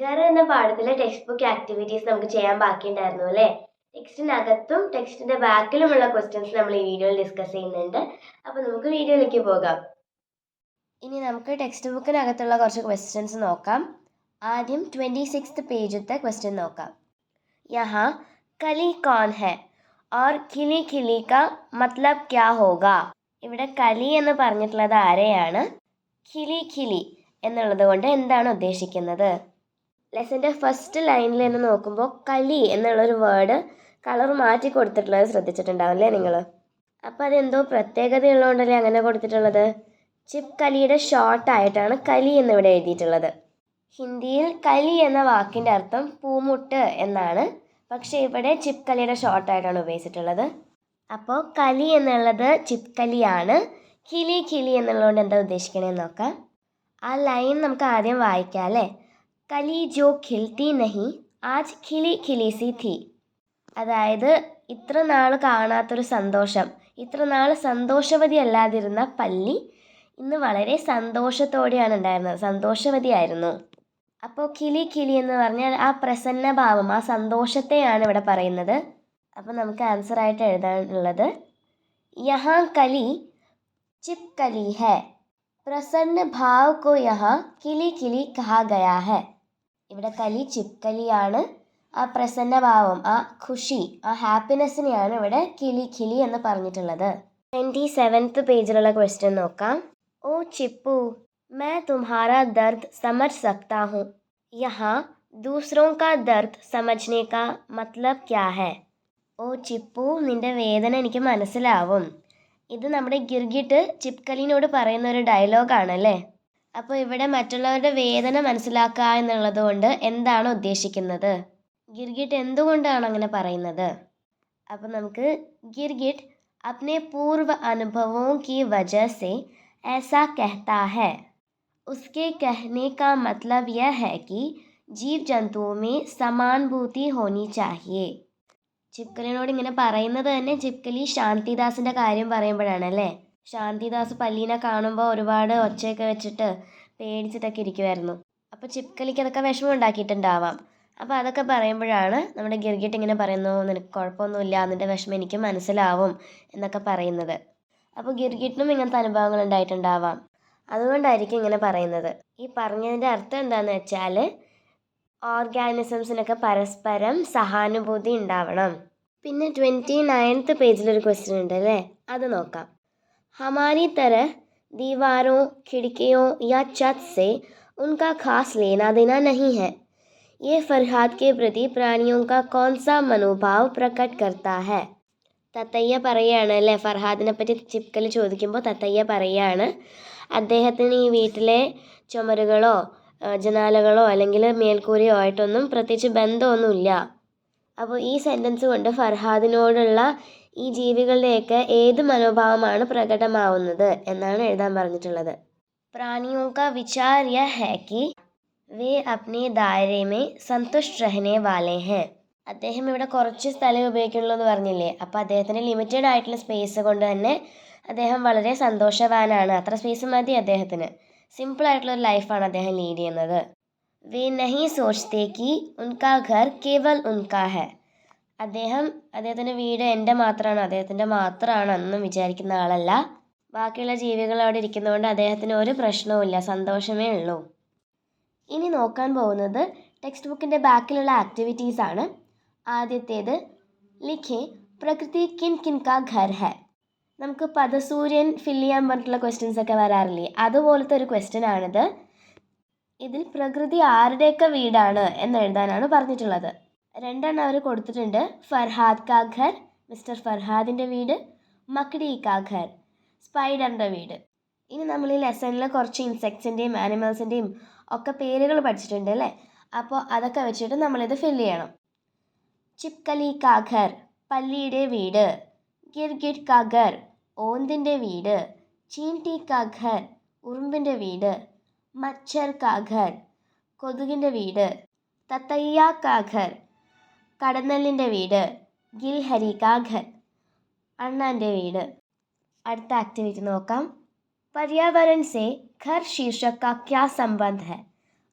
വേറെ എന്ന പാഠത്തിലെ text book activities നമുക്ക് ചെയ്യാൻ ബാക്കിയുണ്ടായിരുന്നു അല്ലേ? ടെക്സ്റ്റിനകത്തും ടെക്സ്റ്റിന്റെ ബാക്കിലുമുള്ള ക്വസ്റ്റ്യൻസ് നമ്മൾ ഈ വീഡിയോയിൽ ഡിസ്കസ് ചെയ്യുന്നുണ്ട്. അപ്പോൾ നമുക്ക് വീഡിയോയിലേക്ക് പോകാം. ഇനി നമുക്ക് ടെക്സ്റ്റ് ബുക്കിനകത്തുള്ള കുറച്ച് ക്വസ്റ്റ്യൻസ് നോക്കാം. ആദ്യം ട്വന്റി സിക്സ്ത് പേജത്തെ ക്വസ്റ്റ്യൻ നോക്കാം. യഹാ കലി കോൺ ഹെ? ഓർ കിലി കിലി ക മത്ലബ് ക്യാ ഹോഗ? ഇവിടെ കലി എന്ന് പറഞ്ഞിട്ടുള്ളത് ആരെയാണ്? കിലി കിലി എന്നുള്ളത് കൊണ്ട് എന്താണ് ഉദ്ദേശിക്കുന്നത്? ലെസന്റെ ഫസ്റ്റ് ലൈനിൽ തന്നെ നോക്കുമ്പോൾ കലി എന്നുള്ളൊരു വേർഡ് കളർ മാറ്റി കൊടുത്തിട്ടുള്ളത് ശ്രദ്ധിച്ചിട്ടുണ്ടാവില്ലേ നിങ്ങൾ അപ്പോൾ അതെന്തോ പ്രത്യേകതയുള്ളതുകൊണ്ടല്ലേ അങ്ങനെ കൊടുത്തിട്ടുള്ളത്? ചിപ് കലിയുടെ ഷോർട്ടായിട്ടാണ് കലി എന്നിവിടെ എഴുതിയിട്ടുള്ളത്. ഹിന്ദിയിൽ കലി എന്ന വാക്കിന്റെ അർത്ഥം പൂമുട്ട് എന്നാണ്. പക്ഷേ ഇവിടെ ചിപ് കലിയുടെ ഷോർട്ടായിട്ടാണ് ഉപയോഗിച്ചിട്ടുള്ളത്. അപ്പോൾ കലി എന്നുള്ളത് ചിപ് കലിയാണ്. കിലി കിലി എന്നുള്ളതുകൊണ്ട് എന്താ ഉദ്ദേശിക്കണേന്ന് നോക്കാം. ആ ലൈൻ നമുക്ക് ആദ്യം വായിക്കാം അല്ലേ? കലി ജോ ഖിൽത്തി നഹി ആജ് ഖിലി ഖിലി സി ഥി അതായത് ഇത്ര നാൾ കാണാത്തൊരു സന്തോഷം. ഇത്ര നാൾ സന്തോഷവതി അല്ലാതിരുന്ന പല്ലി ഇന്ന് വളരെ സന്തോഷത്തോടെയാണ് ഉണ്ടായിരുന്നത്. സന്തോഷവതിയായിരുന്നു. അപ്പോൾ കിളി കിളി എന്ന് പറഞ്ഞാൽ ആ പ്രസന്ന ഭാവം ആ സന്തോഷത്തെയാണ് ഇവിടെ പറയുന്നത്. അപ്പോൾ നമുക്ക് ആൻസർ ആയിട്ട് എഴുതാനുള്ളത് യഹാ കലി ചിപ് കലി ഹെ പ്രസന്ന ഭാവ് കോ യഹാ കിളി കിളി കഹാ ഗയാ ഹെ. ഇവിടെ കലി ചിപ്കലിയാണ് ആ പ്രസന്നഭാവം ആ ഖുഷി ആ ഹാപ്പിനെസ്സിനെയാണ് ഇവിടെ കിളി കിളി എന്ന് പറഞ്ഞിട്ടുള്ളത്. ട്വന്റി സെവൻത്ത് പേജിലുള്ള ക്വസ്റ്റ്യൻ നോക്കാം. ഓ ചിപ്പു മേ തുമ്ഹാരാ ദർദ് സമജ് സക്താ ഹും യഹാ ദൂസറോ കാ ദർദ് സമജ്നെ കാ മത്ലബ് ക്യാ ഹെ ഓ ചിപ്പു നിന്റെ വേദന എനിക്ക് മനസ്സിലാവും. ഇത് നമ്മുടെ ഗിർഗിട്ട് ചിപ്കലിനോട് പറയുന്ന ഒരു ഡയലോഗാണ് അല്ലേ അപ്പോൾ ഇവിടെ മറ്റുള്ളവരുടെ വേദന മനസ്സിലാക്കുക എന്നുള്ളത് കൊണ്ട് എന്താണ് ഉദ്ദേശിക്കുന്നത് ഗിർഗിട്ട് എന്തുകൊണ്ടാണ് അങ്ങനെ പറയുന്നത് അപ്പോൾ നമുക്ക് ഗിർഗിട്ട് अपने पूर्व अनुभवों की वजह से ऐसा कहता है उसके कहने का मतलब यह है कि जीव जंतुओं में സമാനുഭൂതി होनी चाहिए ചിപ്കലിനോട് ഇങ്ങനെ പറയുന്നത് തന്നെ ചിപ്കലി ശാന്തിദാസിൻ്റെ കാര്യം പറയുമ്പോഴാണ് അല്ലേ ശാന്തിദാസ് പല്ലീനെ കാണുമ്പോൾ ഒരുപാട് ഒച്ചയൊക്കെ വെച്ചിട്ട് പേടിച്ചിട്ടൊക്കെ ഇരിക്കുമായിരുന്നു അപ്പോൾ ചിപ്കലിക്ക് അതൊക്കെ വിഷമം ഉണ്ടാക്കിയിട്ടുണ്ടാവാം. അപ്പോൾ അതൊക്കെ പറയുമ്പോഴാണ് നമ്മുടെ ഗിർഗിട്ട് ഇങ്ങനെ പറയുന്നു നിനക്ക് കുഴപ്പമൊന്നുമില്ല അതിന്റെ വിഷമം എനിക്ക് മനസ്സിലാവും എന്നൊക്കെ പറയുന്നത്. അപ്പോൾ ഗിർഗിട്ടിനും ഇങ്ങനത്തെ അനുഭവങ്ങൾ ഉണ്ടായിട്ടുണ്ടാവാം. അതുകൊണ്ടായിരിക്കും ഇങ്ങനെ പറയുന്നത്. ഈ പറഞ്ഞതിന്റെ അർത്ഥം എന്താണെന്ന് വെച്ചാൽ ഓർഗാനിസംസിനൊക്കെ പരസ്പരം സഹാനുഭൂതി ഉണ്ടാവണം. പിന്നെ ട്വന്റി നയൻത്ത് പേജിലൊരു ക്വസ്റ്റ്യൻ ഉണ്ട് അല്ലേ അത് നോക്കാം. हमारी तरह दीवारों खिड़कियों या छत से उनका खास लेना देना नहीं है। ये फरहाद के പ്രതി പ്രാണിയും കോൺസ മനോഭാവ് പ്രകട് करता है? തത്തയ്യ പറയാണ് അല്ലേ? ഫർഹാദിനെ പറ്റി ചിപ്കൽ ചോദിക്കുമ്പോൾ തത്തയ്യ പറയാണ് അദ്ദേഹത്തിന് ഈ വീട്ടിലെ ചുമരുകളോ ജനാലകളോ അല്ലെങ്കിൽ മേൽക്കൂരയോ ആയിട്ടൊന്നും പ്രത്യേകിച്ച് ബന്ധമൊന്നുമില്ല. അപ്പോൾ ഈ സെന്റൻസ് കൊണ്ട് ഫർഹാദിനോടുള്ള ഈ ജീവികളുടെയൊക്കെ ഏത് മനോഭാവമാണ് പ്രകടമാവുന്നത് എന്നാണ് എഴുതാൻ പറഞ്ഞിട്ടുള്ളത്. പ്രാണിയോ കാ വിചാർ യ വേ അപ്നെ ദാരമേ മേ സന്തുഷ്ട് രഹനെ വാലേ ഹെ അദ്ദേഹം ഇവിടെ കുറച്ച് സ്ഥലം ഉപയോഗിക്കുള്ളൂ എന്ന് പറഞ്ഞില്ലേ? അപ്പോൾ അദ്ദേഹത്തിന് ലിമിറ്റഡ് ആയിട്ടുള്ള സ്പേസ് കൊണ്ട് തന്നെ അദ്ദേഹം വളരെ സന്തോഷവാനാണ്. അത്ര സ്പേസ് മതി അദ്ദേഹത്തിന്. സിമ്പിളായിട്ടുള്ള ലൈഫാണ് അദ്ദേഹം ലീഡ് ചെയ്യുന്നത്. വേ नहीं सोचते कि उनका घर केवल उनका है। അദ്ദേഹം അദ്ദേഹത്തിന്റെ വീട് എന്റെ മാത്രമാണ് അദ്ദേഹത്തിന്റെ മാത്രമാണ് എന്നും വിചാരിക്കുന്ന ആളല്ല. ബാക്കിയുള്ള ജീവികൾ അവിടെ ഇരിക്കുന്നതുകൊണ്ട് അദ്ദേഹത്തിന് ഒരു പ്രശ്നവുമില്ല സന്തോഷമേ ഉള്ളൂ. ഇനി നോക്കാൻ പോകുന്നത് ടെക്സ്റ്റ് ബുക്കിന്റെ ബാക്കിലുള്ള ആക്ടിവിറ്റീസ് ആണ്. ആദ്യത്തേത് ലിഖെ പ്രകൃതി കിൻ കിൻ കാ ഘർ ഹെ. നമുക്ക് പദസൂര്യൻ ഫില്ല് ചെയ്യാൻ പറഞ്ഞിട്ടുള്ള ക്വസ്റ്റ്യൻസ് ഒക്കെ വരാറില്ലേ? അതുപോലത്തെ ഒരു ക്വസ്റ്റ്യൻ ആണിത്. ഇതിൽ പ്രകൃതി ആരുടെയൊക്കെ വീടാണ് എന്ന് എഴുതാനാണ് പറഞ്ഞിട്ടുള്ളത്. രണ്ടെണ്ണം അവർ കൊടുത്തിട്ടുണ്ട്. ഫർഹാദ് കാ ഘർ മിസ്റ്റർ ഫർഹാദിന്റെ വീട് മക്ഡി കാ ഘർ സ്പൈഡറിന്റെ വീട്. ഇനി നമ്മൾ ഈ ലെസണിൽ കുറച്ച് ഇൻസെക്ട്സിന്റെയും ആനിമൽസിന്റെയും ഒക്കെ പേരുകൾ പഠിച്ചിട്ടുണ്ട് അല്ലേ? അപ്പോൾ അതൊക്കെ വെച്ചിട്ട് നമ്മളിത് ഫിൽ ചെയ്യണം. ചിപ്കലി കാ ഘർ പല്ലിയുടെ വീട്. ഗിർഗിഡ് കാ ഘർ ഓന്തിന്റെ വീട്. ചീൻടി കാ ഘർ ഉറുമ്പിന്റെ വീട്. മച്ചർ കാ ഘർ കൊതുകിൻ്റെ വീട് തത്തയ്യ കാ ഘർ കടന്നലിൻ്റെ വീട് ഗിൽഹരി കാ ഘർ അണ്ണാൻ്റെ വീട് അടുത്ത ആക്ടിവിറ്റി നോക്കാം पर्यावरण से घर शीर्षक का क्या संबंध है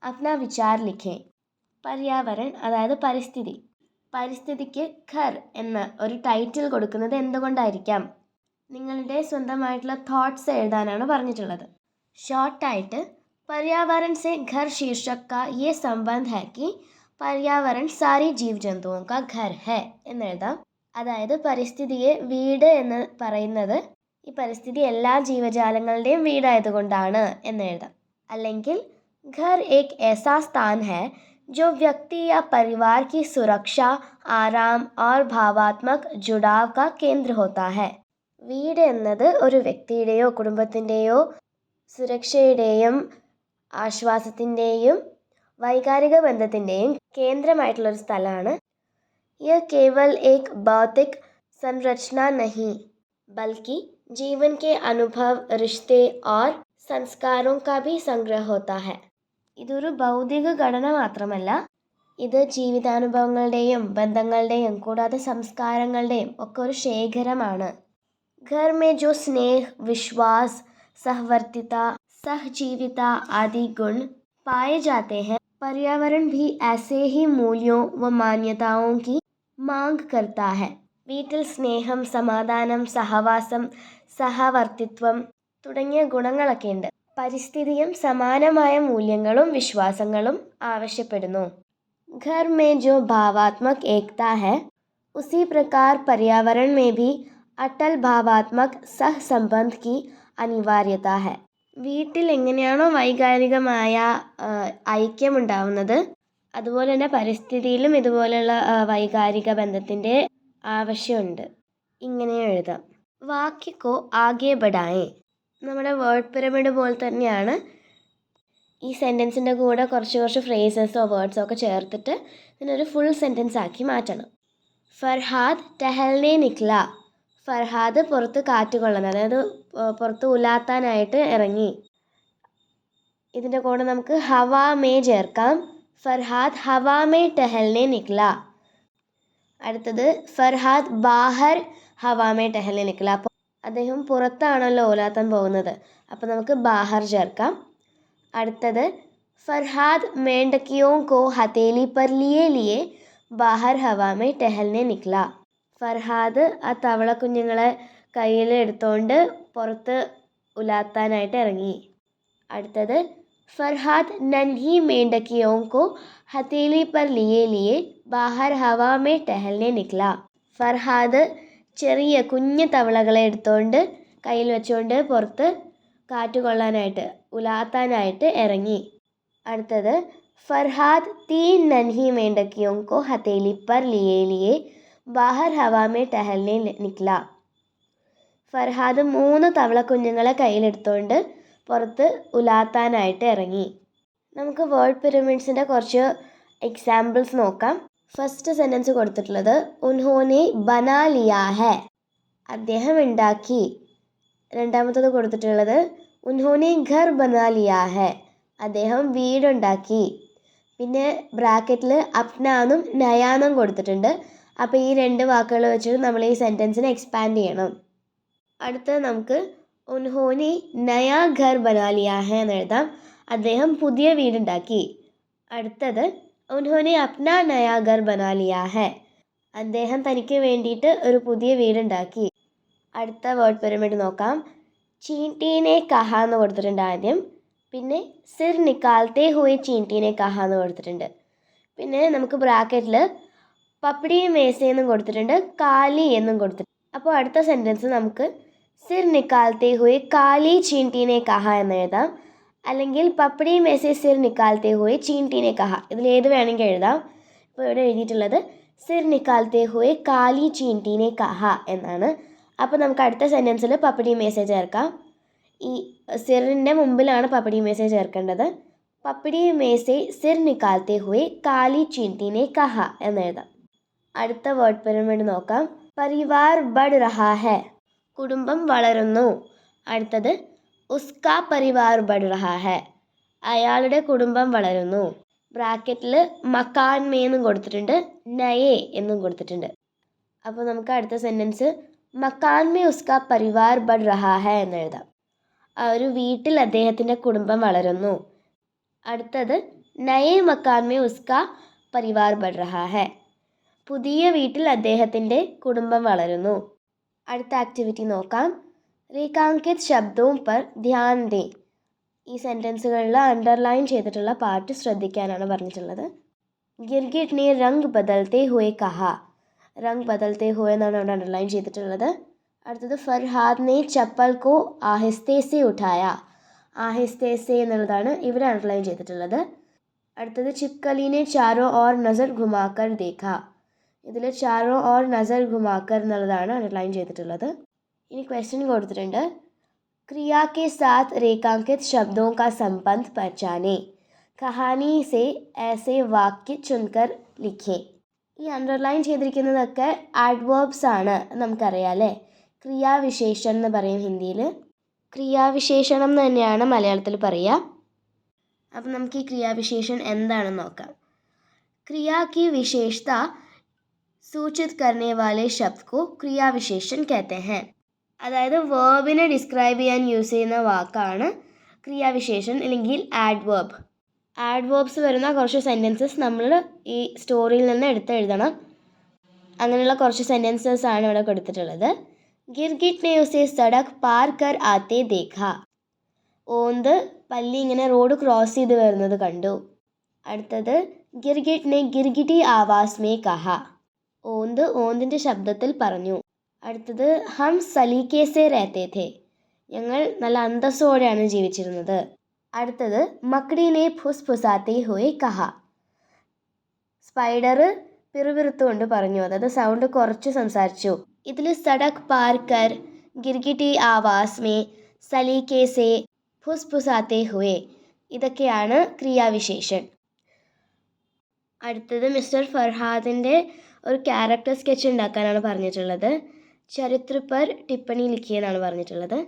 अपना विचार लिखें പര്യാവരൺ അതായത് പരിസ്ഥിതി പരിസ്ഥിതിക്ക് ഘർ എന്ന ഒരു ടൈറ്റിൽ കൊടുക്കുന്നത് എന്തുകൊണ്ടായിരിക്കാം നിങ്ങളുടെ സ്വന്തമായിട്ടുള്ള തോട്ട്സ് എഴുതാനാണ് പറഞ്ഞിട്ടുള്ളത് ഷോർട്ടായിട്ട് पर्यावरण से घर शीर्षक का ये संबंध है कि पर्यावरण सारी जीव ജന്തുവും का घर है എന്നെഴുതാം അതായത് പരിസ്ഥിതിയെ വീട് എന്ന് പറയുന്നത് ഈ പരിസ്ഥിതി എല്ലാ ജീവജാലങ്ങളുടെയും വീടായതുകൊണ്ടാണ് എന്ന് എഴുതാം അല്ലെങ്കിൽ घर एक ऐसा स्थान है जो व्यक्ति या परिवार की सुरक्षा आराम और भावात्मक जुड़ाव का केंद्र होता है വീട് എന്നത് ഒരു വ്യക്തിയുടെയോ കുടുംബത്തിൻ്റെയോ സുരക്ഷയുടെയും ആശ്വാസത്തിന്റെയും വൈകാരിക ബന്ധത്തിന്റെയും കേന്ദ്രമായിട്ടുള്ളൊരു സ്ഥലമാണ്. യ കേവൽ ഏക് ഭൗതിക് സംരചന നഹി ബൽക്കി ജീവൻ കെ അനുഭവ റിഷ്തെ ഓർ സംസ്കാരവും കവി സംഗ്രഹോത്താ ഹെ. ഇതൊരു ഭൗതിക ഘടന മാത്രമല്ല ഇത് ജീവിതാനുഭവങ്ങളുടെയും ബന്ധങ്ങളുടെയും കൂടാതെ സംസ്കാരങ്ങളുടെയും ഒക്കെ ഒരു ശേഖരമാണ്. ഘർ മേ ജോ സ്നേഹ് വിശ്വാസ് സഹവർത്തിത सहजीविता आदि गुण पाए जाते हैं पर्यावरण भी ऐसे ही मूल्यों व मान्यताओं की मांग करता है വീട്ടിൽ സ്നേഹം സമാധാനം സഹവാസം സഹവർത്തിത്വം തുടങ്ങിയ ഗുണങ്ങളൊക്കെ ഉണ്ട് പരിസ്ഥിതിയും സമാനമായ മൂല്യങ്ങളും വിശ്വാസങ്ങളും ആവശ്യപ്പെടുന്നു घर में जो भावात्मक एकता है उसी प्रकार पर्यावरण में भी അട്ടൽ ഭാവാത്മക് സഹസംബന്ധ് കി അനിവാര്യത ഹെ വീട്ടിൽ എങ്ങനെയാണോ വൈകാരികമായ ഐക്യമുണ്ടാവുന്നത് അതുപോലെ തന്നെ പരിസ്ഥിതിയിലും ഇതുപോലെയുള്ള വൈകാരിക ബന്ധത്തിന്റെ ആവശ്യമുണ്ട്. ഇങ്ങനെ എഴുതാം. വാക്യക്കോ ആകെ ബഡായേ. നമ്മുടെ വേർഡ് പിരമിഡ് പോലെ തന്നെയാണ് ഈ സെന്റൻസിന്റെ കൂടെ കുറച്ച് കുറച്ച് ഫ്രേസസോ വേർഡ്സോ ഒക്കെ ചേർത്തിട്ട് ഇതിനൊരു ഫുൾ സെന്റൻസ് ആക്കി മാറ്റണം. ഫർഹാദ് ടെഹൽനെ നിക്ല ഫർഹാദ് പുറത്ത് കാറ്റ് കൊള്ളുന്നത് അതായത് പുറത്ത് ഉലാത്താനായിട്ട് ഇറങ്ങി. ഇതിന്റെ കൂടെ നമുക്ക് ഹവാമേ ചേർക്കാം. ഫർഹാദ് ഹവാമേ ടെഹലിനെ നിക്കല അടുത്തത് ഫർഹാദ് ബാഹർ ഹവാമേ ടെഹലിനെ നിക്കല അപ്പോൾ അദ്ദേഹം പുറത്താണല്ലോ ഉലാത്താൻ പോകുന്നത്. അപ്പോൾ നമുക്ക് ബാഹർ ചേർക്കാം. അടുത്തത് ഫർഹാദ് മേണ്ടക്കിയോ കോ ഹതേലി പർ ലിയെ ബാഹർ ഹവാമേ ടെഹലിനെ നിക്കല ഫർഹാദ് ആ തവള കുഞ്ഞുങ്ങളെ കയ്യിൽ എടുത്തുകൊണ്ട് പുറത്ത് ഉലാത്താനായിട്ട് ഇറങ്ങി. അടുത്തത് ഫർഹാദ് നൻഹി മേണ്ടക്കിയോങ്കോ കോ ഹതേലി പർ ലിയേ ലിയെ ബാഹർ ഹവാ മേ ടെഹൽനെ നിക്ല. ഫർഹാദ് ചെറിയ കുഞ്ഞു തവളകളെ എടുത്തുകൊണ്ട് കയ്യിൽ വെച്ചുകൊണ്ട് പുറത്ത് കാറ്റ് കൊള്ളാനായിട്ട് ഉലാത്താനായിട്ട് ഇറങ്ങി. അടുത്തത് ഫർഹാദ് തീൻ നൻഹി മേണ്ടക്കിയോങ്കോ കോ ഹതേലി പർ ലിയേ ലിയെ ബാഹർ ഹവാമേ ടെഹലിനെ നിക്ല ഫർഹാദ് മൂന്ന് തവള കുഞ്ഞുങ്ങളെ കയ്യിലെടുത്തുകൊണ്ട് പുറത്ത് ഉലാത്താനായിട്ട് ഇറങ്ങി. നമുക്ക് വേർഡ് പിരമിഡ്സിന്റെ കുറച്ച് എക്സാമ്പിൾസ് നോക്കാം. ഫസ്റ്റ് സെന്റൻസ് കൊടുത്തിട്ടുള്ളത് ഉൻഹോനെ ബനാ ലിയാ ഹെ അദ്ദേഹം ഉണ്ടാക്കി. രണ്ടാമത്തത് കൊടുത്തിട്ടുള്ളത് ഉൻഹോനെ ഘർ ബനാ ലിയാ ഹെ അദ്ദേഹം വീടുണ്ടാക്കി. പിന്നെ ബ്രാക്കറ്റിൽ അപ്നാനും നയാനും കൊടുത്തിട്ടുണ്ട്. അപ്പോൾ ഈ രണ്ട് വാക്കുകൾ വെച്ചിട്ട് നമ്മൾ ഈ സെന്റൻസിനെ എക്സ്പാൻഡ് ചെയ്യണം. അടുത്തത് നമുക്ക് ഉൻഹോനി നയാ ഘർ ബനാലിയാഹ ഹെ എന്ന് എഴുതാം. അദ്ദേഹം പുതിയ വീടുണ്ടാക്കി. അടുത്തത് ഉൻഹോനെ അപ്ന നയാ ഘർ ബനാലിയാഹ. ഹെ അദ്ദേഹം തനിക്ക് വേണ്ടിയിട്ട് ഒരു പുതിയ വീടുണ്ടാക്കി. അടുത്ത വേർഡ് പിരമിഡ് നോക്കാം. ചീന്റീനെ കഹ എന്ന് കൊടുത്തിട്ടുണ്ട് ആദ്യം. പിന്നെ സിർ നിക്കാലത്തെ ഹോയി ചീന്റീനെ കഹ എന്ന് കൊടുത്തിട്ടുണ്ട്. പിന്നെ നമുക്ക് ബ്രാക്കറ്റിൽ പപ്പടി മേസയെന്നും കൊടുത്തിട്ടുണ്ട് കാലി എന്നും കൊടുത്തിട്ടുണ്ട്. അപ്പോൾ അടുത്ത സെന്റൻസ് നമുക്ക് സിർ നിക്കാൽത്തെ ഹുയ് കാലി ചീന്റീനെ കഹ എന്ന് എഴുതാം. അല്ലെങ്കിൽ പപ്പടി മേസെ സിർ നിക്കാൽത്തെ ഹുയ് ചീന്റീനെ കഹ. ഇതിൽ ഏത് വേണമെങ്കിൽ എഴുതാം. ഇപ്പോൾ ഇവിടെ എഴുതിയിട്ടുള്ളത് സിർ നിക്കാൽത്തെ ഹുയ് കാലി ചീന്റീനെ കഹ എന്നാണ്. അപ്പോൾ നമുക്ക് അടുത്ത സെന്റൻസിൽ പപ്പടി മേസേജ് ചേർക്കാം. ഈ സിറിന്റെ മുമ്പിലാണ് പപ്പടി മേസേജ് ചേർക്കേണ്ടത്. പപ്പടി മേസെ സിർ നിക്കാൽത്തെ ഹുയ് കാലി ചീന്റീനെ കഹ എന്ന് എഴുതാം. അടുത്ത വേർഡ് പിരമിഡ് നോക്കാം. പരിവാർ ബഡ് റഹാ ഹെ. കുടുംബം വളരുന്നു. അടുത്തത് ഉസ്കാ പരിവാർ ബഡ് റഹാ ഹെ. അയാളുടെ കുടുംബം വളരുന്നു. ബ്രാക്കറ്റിൽ മക്കാൻ മേ എന്നും കൊടുത്തിട്ടുണ്ട് നയേ എന്നും കൊടുത്തിട്ടുണ്ട്. അപ്പോൾ നമുക്ക് അടുത്ത സെന്റൻസ് മക്കാൻമേ ഉസ്കാ പരിവാർ ബഡ് റഹാ ഹെ എന്ന് എഴുതാം. ആ ഒരു വീട്ടിൽ അദ്ദേഹത്തിന്റെ കുടുംബം വളരുന്നു. അടുത്തത് നയേ മക്കാൻമേ ഉസ്കാ പരിവാർ ബഡ് റഹാ ഹെ. പുതിയ വീട്ടിൽ അദ്ദേഹത്തിന്റെ കുടുംബം വളരുന്നു. അടുത്ത ആക്ടിവിറ്റി നോക്കാം. റീകാങ്കിത് ശബ്ദവും പർ ധ്യാൻ ദേ. ഈ സെന്റൻസുകളിൽ അണ്ടർലൈൻ ചെയ്തിട്ടുള്ള പാട്ട് ശ്രദ്ധിക്കാനാണ് പറഞ്ഞിട്ടുള്ളത്. ഗിർഗിഡ് നീ രംഗ് ബദൽത്തെ ഹുയെ കഹ. രംഗ് ബദൽത്തെ ഹുയെ എന്നാണ് അവിടെ അണ്ടർലൈൻ ചെയ്തിട്ടുള്ളത്. അടുത്തത് ഫർഹാദ് നെ ചപ്പൽ കോ ആഹിസ്തേസെ ഉഠായ. ആഹിസ്തേസെ എന്നുള്ളതാണ് ഇവിടെ അണ്ടർലൈൻ ചെയ്തിട്ടുള്ളത്. അടുത്തത് ചിപ്കലിനെ ചാരോ ഓർ നസർ ഘുമാക്കർ ദേഖ. ഇതിൽ ചാരോ ഓർ നസർ ഘുമാക്കർ എന്നുള്ളതാണ് അണ്ടർലൈൻ ചെയ്തിട്ടുള്ളത് ഇനി ക്വസ്റ്റ്യൻ കൊടുത്തിട്ടുണ്ട് क्रिया के साथ रेखांकित शब्दों का संबंध पहचाने കഹാനി സെ ऐसे വാക്യ ചുൻകർ ലിഖേ ഈ അണ്ടർലൈൻ ചെയ്തിരിക്കുന്നതൊക്കെ ആഡ്വേർബ്സ് ആണ് നമുക്കറിയാം അല്ലേ ക്രിയാവിശേഷൻ എന്ന് പറയും ഹിന്ദിയിൽ ക്രിയാവിശേഷണം എന്ന് തന്നെയാണ് മലയാളത്തിൽ പറയുക അപ്പം നമുക്ക് ഈ ക്രിയാവിശേഷൻ എന്താണെന്ന് നോക്കാം क्रिया की विशेषता സൂചിത് കർണേ വാലെ ശബ്ദ് കോ ക്രിയാവിശേഷൻ കഹത്തെ ഹെ അതായത് വേർബിനെ ഡിസ്ക്രൈബ് ചെയ്യാൻ യൂസ് ചെയ്യുന്ന വാക്കാണ് ക്രിയാവിശേഷൻ അല്ലെങ്കിൽ ആഡ്വേർബ് ആഡ്വേർബ്സ് വരുന്ന കുറച്ച് സെന്റൻസസ് നമ്മൾ ഈ സ്റ്റോറിയിൽ നിന്ന് എടുത്തെഴുതണം അങ്ങനെയുള്ള കുറച്ച് സെന്റൻസസ് ആണ് ഇവിടെ കൊടുത്തിട്ടുള്ളത്. ഗിർഗിറ്റ് നെയുസെ സടക് പാർ കർ ആത്തേ ദേഖ. ഓന്ത് പല്ലി ഇങ്ങനെ റോഡ് ക്രോസ് ചെയ്ത് വരുന്നത് കണ്ടു. അടുത്തത് ഗിർഗിറ്റ് നെ ഗിർഗിറ്റി ആവാസ് മേ കഹ. ഓന്ത് ഓന്തിന്റെ ശബ്ദത്തിൽ പറഞ്ഞു. അടുത്തത് ഹം സലീക്കേസെ സെ രഹത്തെ ഥേ ഞങ്ങൾ നല്ല അന്തസ്സോടെയാണ് ജീവിച്ചിരുന്നത്. അടുത്തത് മക്ടീനെ ഫുസ് ഫുസാത്തെ ഹോയ് കഹ. സ്പൈഡർ പിറുപിറുത്തുകൊണ്ട് പറഞ്ഞു. അതായത് സൗണ്ട് കുറച്ച് സംസാരിച്ചു. ഇതിൽ സഡക് പാർക്കർ ഗിർഗിറ്റി ആവാസ്മേ മേ ഫുസ് ഫുസാത്തെ ഹുയെ. ഇതൊക്കെയാണ് ക്രിയാവിശേഷൻ അടുത്തത് മിസ്റ്റർ ഫർഹാദിന്റെ ഒരു ക്യാരക്ടർ സ്കെച്ച് ഉണ്ടാക്കാനാണ് പറഞ്ഞിട്ടുള്ളത്. ചരിത്ര പർ ടിപ്പണി ലിഖിയെന്നാണ് പറഞ്ഞിട്ടുള്ളത്.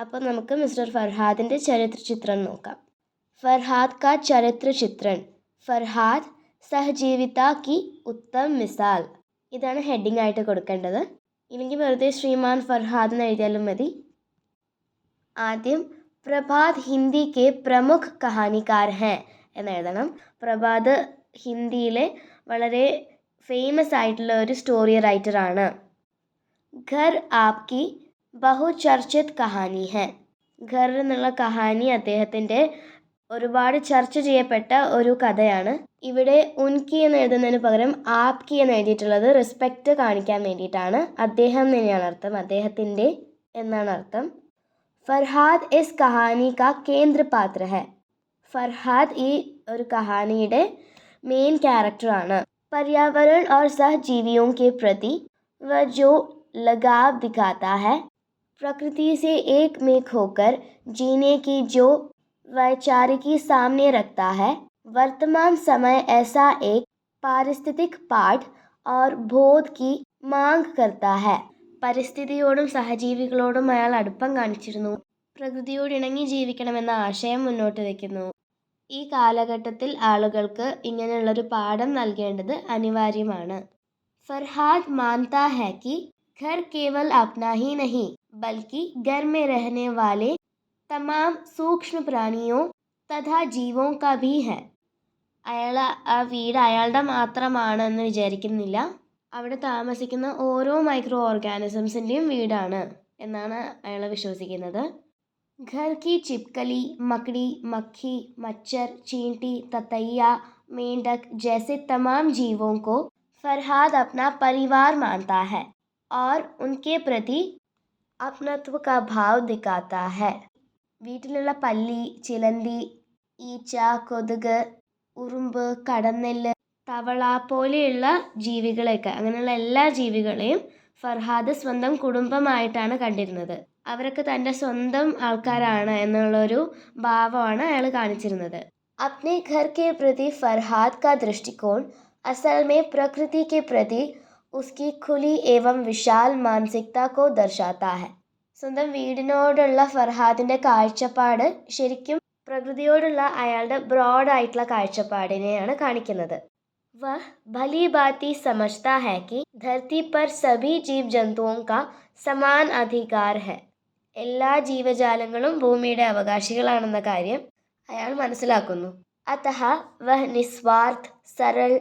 അപ്പോൾ നമുക്ക് മിസ്റ്റർ ഫർഹാദിന്റെ ചരിത്ര ചിത്രം നോക്കാം. ഫർഹാദ് കാ ചരിത്ര ചിത്രൻ ഫർഹാദ് സഹജീവിത കി ഉത്തം മിസാൽ. ഇതാണ് ഹെഡിങ് ആയിട്ട് കൊടുക്കേണ്ടത്. ഇല്ലെങ്കിൽ വെറുതെ ശ്രീമാൻ ഫർഹാദ് എന്ന് എഴുതിയാലും മതി. ആദ്യം പ്രഭാത് ഹിന്ദി കെ പ്രമുഖ കഹാനിക്കാർ ഹെ എന്ന് എഴുതണം. പ്രഭാത് ഹിന്ദിയിലെ വളരെ ഫേമസ് ആയിട്ടുള്ള ഒരു സ്റ്റോറി റൈറ്ററാണ് ഘർ ആപ്കി ബഹുചർച്ചിത് കഹാനി ഹെ. ഘർ എന്നുള്ള കഹാനി അദ്ദേഹത്തിന്റെ ഒരുപാട് ചർച്ച ചെയ്യപ്പെട്ട ഒരു കഥയാണ്. ഇവിടെ ഉൻകി എന്ന് എഴുതുന്നതിന് പകരം ആപ്കി എന്ന് എഴുതിയിട്ടുള്ളത് റെസ്പെക്റ്റ് കാണിക്കാൻ വേണ്ടിയിട്ടാണ്. അദ്ദേഹം തന്നെയാണ് അർത്ഥം. അദ്ദേഹത്തിന്റെ എന്നാണ് അർത്ഥം. ഫർഹാദ് എസ് കഹാനി കാ കേന്ദ്ര പാത്ര ഹെ. ഫർഹാദ് ഈ ഒരു കഹാനിയുടെ മെയിൻ ക്യാരക്ടറാണ് पर्यावरण और सहजीवियों के प्रति वह जो लगाव दिखाता है प्रकृति से एक मेक होकर जीने की जो वैचारिकी सामने रखता है वर्तमान समय ऐसा एक पारिस्थितिक पाठ और बोध की मांग करता है പരിസ്ഥിതിയോടും സഹജീവികളോടും അയാൾ അടുപ്പം കാണിച്ചിരുന്നു പ്രകൃതിയോട് ഇണങ്ങി ജീവിക്കണമെന്ന ആശയം മുന്നോട്ട് വയ്ക്കുന്നു ഈ കാലഘട്ടത്തിൽ ആളുകൾക്ക് ഇങ്ങനെയുള്ളൊരു പാഠം നൽകേണ്ടത് അനിവാര്യമാണ്. ഫർഹാദ് മാൻത ഹാക്കി കി ഘർ കേവൽ അപ്നാഹി നഹി ബൽക്കി ഘർ മേ രഹനെ വാലെ തമാം സൂക്ഷ്മ പ്രാണിയോ തഥാ ജീവോ കഭി ഹ. അയാൾ ആ വീട് അയാളുടെ മാത്രമാണ് എന്ന് വിചാരിക്കുന്നില്ല. അവിടെ താമസിക്കുന്ന ഓരോ മൈക്രോ ഓർഗാനിസംസിന്റെയും വീടാണ് എന്നാണ് അയാൾ വിശ്വസിക്കുന്നത്. घर की छिपकली मकड़ी मक्खी मच्छर चींटी ततैया मेंढक जैसे तमाम जीवों को फरहाद अपना परिवार मानता है और उनके प्रति अपनत्व का भाव दिखाता है വീട്ടിലുള്ള പല്ലി ചിലന്തി ഈച്ച കൊതുക് ഉറുമ്പ് കടന്നെല്ല് തവള പോലെയുള്ള ജീവികളെയൊക്കെ അങ്ങനെയുള്ള എല്ലാ ജീവികളെയും ഫർഹാദ് സ്വന്തം കുടുംബമായിട്ടാണ് കണ്ടിരുന്നത് അവരൊക്കെ തൻ്റെ സ്വന്തം ആൾക്കാരാണ് എന്നുള്ളൊരു ഭാവമാണ് അയാൾ കാണിച്ചിരുന്നത് अपने घर के प्रति फरहाद का दृष्टिकोण असल में प्रकृति के प्रति उसकी खुली एवं विशाल मानसिकता को दर्शाता है സ്വന്തം വീടിനോടുള്ള ഫർഹാദിൻ്റെ കാഴ്ചപ്പാട് ശരിക്കും പ്രകൃതിയോടുള്ള അയാളുടെ ബ്രോഡായിട്ടുള്ള കാഴ്ചപ്പാടിനെയാണ് കാണിക്കുന്നത് वह भली भांति समझता है कि धरती पर सभी जीव जंतुओं का സമാൻ അധികാർ ഹെ എല്ലാ ജീവജാലങ്ങളും ഭൂമിയുടെ അവകാശികളാണെന്ന കാര്യം അയാൾ മനസ്സിലാക്കുന്നു. അതഹ വഹ് നിസ്വാർത്ഥ് സരൾ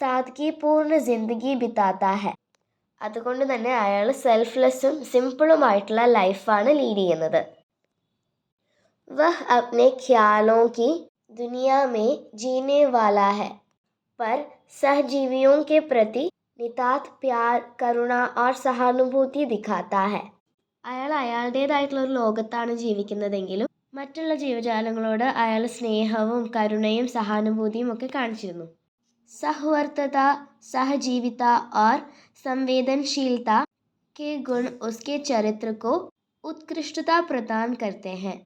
സാദ്ഗിപൂർണ ജിന്ദഗി ബിത്താത്താഹ അതുകൊണ്ട് തന്നെ അയാൾ സെൽഫ്ലെസ്സും സിംപിളുമായിട്ടുള്ള ലൈഫാണ് ലീഡ് ചെയ്യുന്നത്. വഹ് അപ്നെ ഖ്യാലോ കി ദുനിയാ മേ ജീനെ വാല ഹെ पर सहजीवियों के प्रति नितात प्यार करुणा और सहानुभूति दिखाता है അയാൾ അയാളുടേതായിട്ടുള്ള ഒരു ലോകത്താണ് ജീവിക്കുന്നതെങ്കിലും മറ്റുള്ള ജീവജാലങ്ങളോട് അയാൾ സ്നേഹവും കരുണയും സഹാനുഭൂതിയും ഒക്കെ കാണിച്ചിരുന്നു सहवर्तता सहजीविता और संवेदनशीलता के गुण उसके चरित्र को उत्कृष्टता प्रदान करते हैं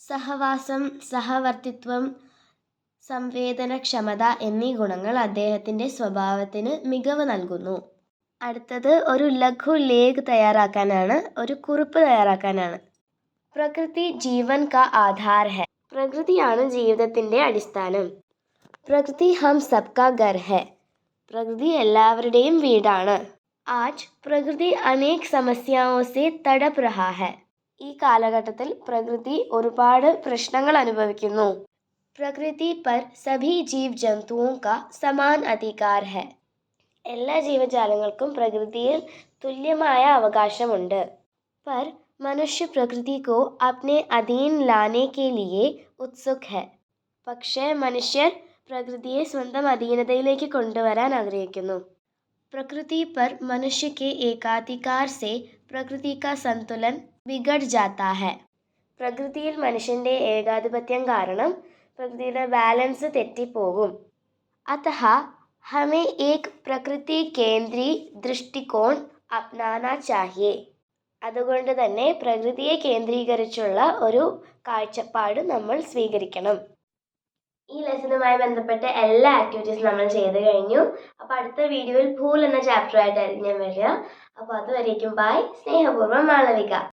സഹവാസം സഹവർത്തിത്വം സംവേദനക്ഷമത എന്നീ ഗുണങ്ങൾ അദ്ദേഹത്തിൻ്റെ സ്വഭാവത്തിന് മികവ് നൽകുന്നു അടുത്തത് ഒരു ലഘു ലേഖ് തയ്യാറാക്കാനാണ് ഒരു കുറിപ്പ് തയ്യാറാക്കാനാണ്. പ്രകൃതി ജീവൻ കാ ആധാർ ഹെ. പ്രകൃതിയാണ് ജീവിതത്തിന്റെ അടിസ്ഥാനം. പ്രകൃതി ഹം സബ്കാ ഗർ ഹെ. പ്രകൃതി എല്ലാവരുടെയും വീടാണ്. ആജ് പ്രകൃതി അനേക് സമസ്യാओं से തടപ് രഹാ ഹെ. ഈ കാലഘട്ടത്തിൽ പ്രകൃതി ഒരുപാട് പ്രശ്നങ്ങൾ അനുഭവിക്കുന്നു. പ്രകൃതി പർ സഭി ജീവ് ജന്തുവും കാ സമാൻ അധികാർ ഹെ. എല്ലാ ജീവജാലങ്ങൾക്കും പ്രകൃതിയിൽ തുല്യമായ അവകാശമുണ്ട്. पर मनुष्य प्रकृति को अपने अधीन लाने के लिए उत्सुक है പക്ഷേ മനുഷ്യർ പ്രകൃതിയെ സ്വന്തം അധീനതയിലേക്ക് കൊണ്ടുവരാൻ ആഗ്രഹിക്കുന്നു. प्रकृति पर मनुष्य के एकाधिकार से प्रकृति का संतुलन बिगड़ जाता है പ്രകൃതിയിൽ മനുഷ്യന്റെ ഏകാധിപത്യം കാരണം പ്രകൃതിയുടെ ബാലൻസ് തെറ്റിപ്പോകും. അത हमें एक प्रकृति केंद्री दृष्टिकोण अपनाना चाहिए അതുകൊണ്ട് തന്നെ പ്രകൃതിയെ കേന്ദ്രീകരിച്ചുള്ള ഒരു കാഴ്ചപ്പാട് നമ്മൾ സ്വീകരിക്കണം ഈ ലെസണുമായി ബന്ധപ്പെട്ട എല്ലാ ആക്ടിവിറ്റീസും നമ്മൾ ചെയ്ത് കഴിഞ്ഞു അപ്പോൾ അടുത്ത വീഡിയോയിൽ ഭൂൽ എന്ന ചാപ്റ്ററുമായിട്ടായിരിക്കും ഞാൻ വരിക അപ്പോൾ അതുവരേക്കും ബൈ സ്നേഹപൂർവ്വം മാളവിക